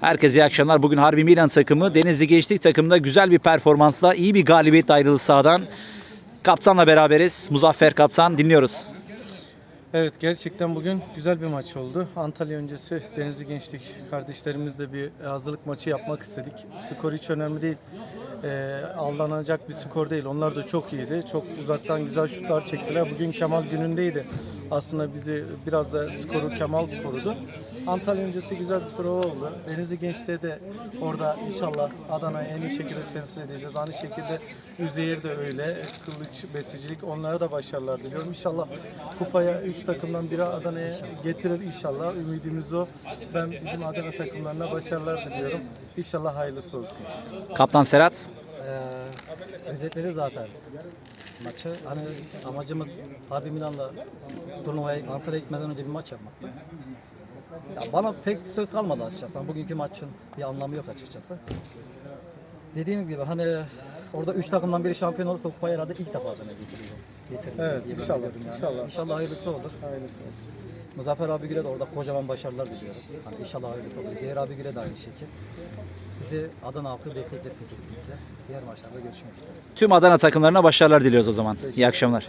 Herkese iyi akşamlar. Bugün Harbi Milan takımı Denizli Gençlik takımında güzel bir performansla iyi bir galibiyet ayrıldı sahadan. Kaptanla beraberiz. Muzaffer Kaptan dinliyoruz. Evet gerçekten bugün güzel bir maç oldu. Antalya öncesi Denizli Gençlik kardeşlerimizle bir hazırlık maçı yapmak istedik. Skor hiç önemli değil. Ee, aldanacak bir skor değil. Onlar da çok iyiydi. Çok uzaktan güzel şutlar çektiler. Bugün Kemal günündeydi. Aslında bizi biraz da skoru Kemal korudu. Antalya öncesi güzel bir prova oldu. Denizli Gençliğe de orada inşallah Adana'yı en iyi şekilde temsil edeceğiz. Aynı şekilde Üzeyir de öyle. Kılıç, besicilik onlara da başarılar diliyorum. İnşallah kupaya 3 takımdan biri Adana'ya getirir inşallah. Ümidimiz o. Ben bizim Adana takımlarına başarılar diliyorum. İnşallah hayırlısı olsun. Kaptan Serhat. Ee, özetledi zaten maçı. Hani amacımız Harbi Milan'la turnuvaya Antalya'ya gitmeden önce bir maç yapmak. Ya bana pek söz kalmadı açıkçası. Hani Bugünkü maçın bir anlamı yok açıkçası. Dediğim gibi hani orada üç takımdan biri şampiyon olursa kupayı herhalde ilk defa getiriyor. Getiriyor Evet, diye ben inşallah, biliyorum yani. inşallah. İnşallah hayırlısı olur. Hayırlısı olsun. Muzaffer abigile de orada kocaman başarılar diliyoruz. Hani inşallah hayırlısı olur. Zehir abigile de aynı şekil. Bizi Adana halkı desteklesin kesinlikle. Diğer maçlarda görüşmek üzere. Tüm Adana takımlarına başarılar diliyoruz o zaman. İyi akşamlar.